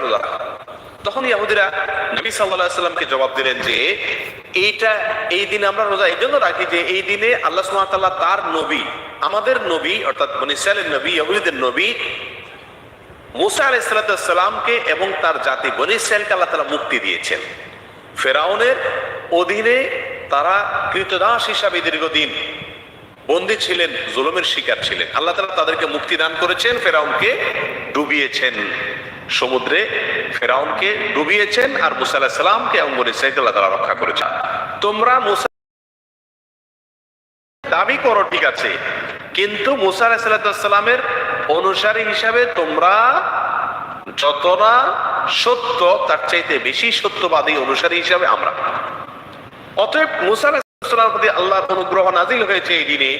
কেন তখন ইয়াহুদিরা নবী সাল্লাহ সাল্লামকে জবাব দিলেন যে, এইটা, এই দিনে আমরা রোজা এই জন্য রাখি যে, এই দিনে আল্লাহ সুমাতাল্লাহ তার নবী, আমাদের নবী, অর্থাৎ নবী ইহুদিদের নবী, মুসা আলাইসালামকে এবং তার জাতি বনিসালকে আল্লাহ তালা মুক্তি দিয়েছেন। ফেরাউনের অধীনে তারা কৃতদাস হিসাবে দীর্ঘদিন বন্দী ছিলেন, জুলুমের শিকার ছিলেন। আল্লাহ তালা তাদেরকে মুক্তি দান করেছেন, ফেরাউনকে ডুবিয়েছেন। সমুদ্রে ফেরাউনকে ডুবিয়েছেন আর মুসা আলাহ সাল্লামকে এবং বনিসাইকে আল্লাহ তালা রক্ষা করেছেন। তোমরা মুসা দাবি করো, ঠিক আছে। কিন্তু মুসা আলাহিসাল্লামের অনুসারী হিসাবে তোমরা যতটা সত্য, তার চাইতে বেশি সত্যবাদী অনুসারী হিসাবে আমরা। অতএব মুসা প্রতি আল্লাহর অনুগ্রহ নাজিল হয়েছে এই দিনে,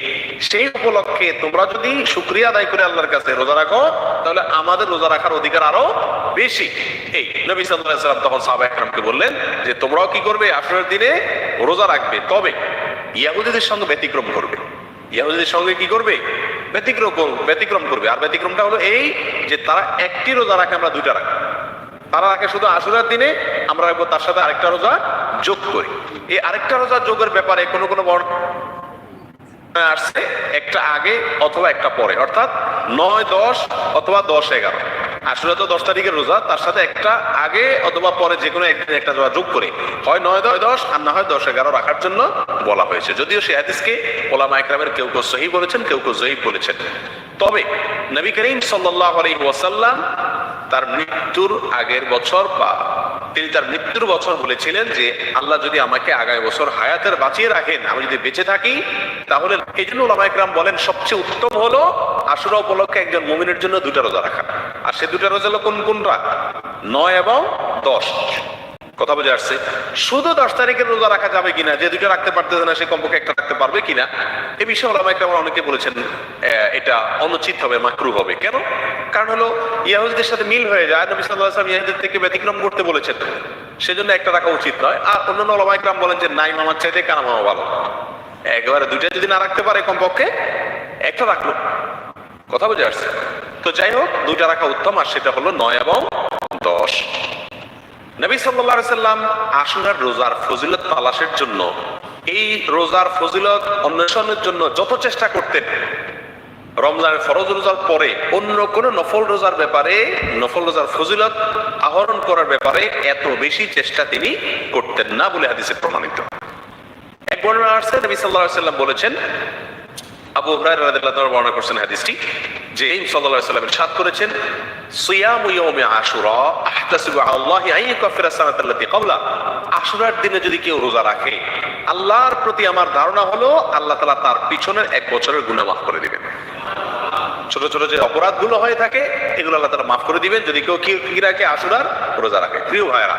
সেই উপলক্ষে তোমরা যদি আদায় করে আল্লাহর কাছে রোজা রাখো, তাহলে আমাদের রোজা রাখার অধিকার আরও বেশি। এই নবী তখন একরামকে বললেন যে, তোমরাও কি করবে? দিনে রোজা রাখবে। সঙ্গে ব্যতিক্রম করবে। সঙ্গে কি করবে? ব্যতিক্রম ব্যতিক্রম করবে। আর ব্যতিক্রমটা হলো এই যে, তারা একটি রোজা রাখে, আমরা দুইটা রাখি। তারা রাখে শুধু আশুরার দিনে, আমরা রাখব তার সাথে আরেকটা রোজা যোগ করি। এই আরেকটা রোজা যোগের ব্যাপারে কোনো কোনো আসছে, একটা আগে অথবা একটা পরে। অর্থাৎ নয়, দশ অথবা দশ, এগারো। আসলে তো দশ তারিখের রোজা, তার সাথে একটা আগে অথবা পরে যে কোনো একদিন একটা রোজা যোগ করে। হয় নয়, দশ দশ, আর না হয় দশ, এগারো রাখার জন্য বলা হয়েছে। যদিও সে হাদিসকে ওলামা একরামের কেউ কেউ সহি বলেছেন, কেউ কেউ জয়ী বলেছেন। তবে নবী করিম সাল্লাহ আলাইহি ওয়াসাল্লাম তার মৃত্যুর আগের বছর বা তিনি তার মৃত্যুর বছর বলেছিলেন যে, আল্লাহ যদি আমাকে আগামী বছর হায়াতের বাঁচিয়ে রাখেন, আমি যদি বেঁচে থাকি, তাহলে এই জন্য ওলামাইকরাম বলেন, সবচেয়ে উত্তম হলো আশুরা উপলক্ষে একজন মুমিনের জন্য দুটা রোজা রাখা। আর সে দুটা রোজা হলো কোন কোনটা? নয় এবং দশ। কথা বুঝে আসছে? শুধু দশ তারিখের রোজা রাখা যাবে কিনা, যে দুটো রাখতে পারতেছে না, সে কমপক্ষে একটা পারবে কিনা? এ বিষয়ে ওলামাইকরাম অনেকে বলেছেন এটা অনুচিত হবে মাকরু হবে। কেন? কারণ হলো, ইয়াহুদিদের সাথে মিল হয়ে যায়। নবী সাল্লাল্লাহু আলাইহি ওয়াসাল্লাম ইয়াহুদিদের থেকে ব্যতিক্রম করতে বলেছেন। সেজন্য একটা রাখা উচিত নয়। আর অন্যান্য ওলামাইকরাম বলেন যে, নাই মামার চাইতে কানা মামা ভালো? একেবারে দুইটা যদি না রাখতে পারে কমপক্ষে, একটা রাখল। কথা বুঝে আসছে? তো যাই হোক, দুইটা রাখা উত্তম, আর সেটা হলো নয় এবং দশ। নবী সাল্লাল্লাহু সাল্লাম আশুরার রোজার ফজিলত তালাশের জন্য এই রোজার ফজিলত অন্বেষণের জন্য যত চেষ্টা করতেন, রমজানের ফরজ রোজার পরে অন্য কোন নফল রোজার ব্যাপারে, নফল রোজার ফজিলত আহরণ করার ব্যাপারে এত বেশি চেষ্টা তিনি করতেন না বলে হাদিসে প্রমাণিত। এক বর্ণনা আসছে, নবী আলাইহি সাল্লাম বলেছেন, আবু হুরায়রা রাদিয়াল্লাহু বর্ণনা করছেন হাদিসটি, যে সাল্লাল্লাহু আলাইহি সাল্লাম ইরশাদ করেছেন, সিয়ামু ইয়াউমি আশুরা, আহতাসিবু আল্লাহি আন ইউকাফিরা সানাতাল্লাতি ক্বাবলা। আশুরার দিনে যদি কেউ রোজা রাখে আল্লাহর প্রতি আমার ধারণা হলো আল্লাহ তালা তার পিছনের এক বছরের গুণা মাফ করে দিবেন। ছোট ছোট যে অপরাধগুলো হয়ে থাকে, এগুলো আল্লাহ তালা মাফ করে দিবেন। যদি কেউ কি রাখে আশুরার রোজা রাখে। প্রিয় ভাইরা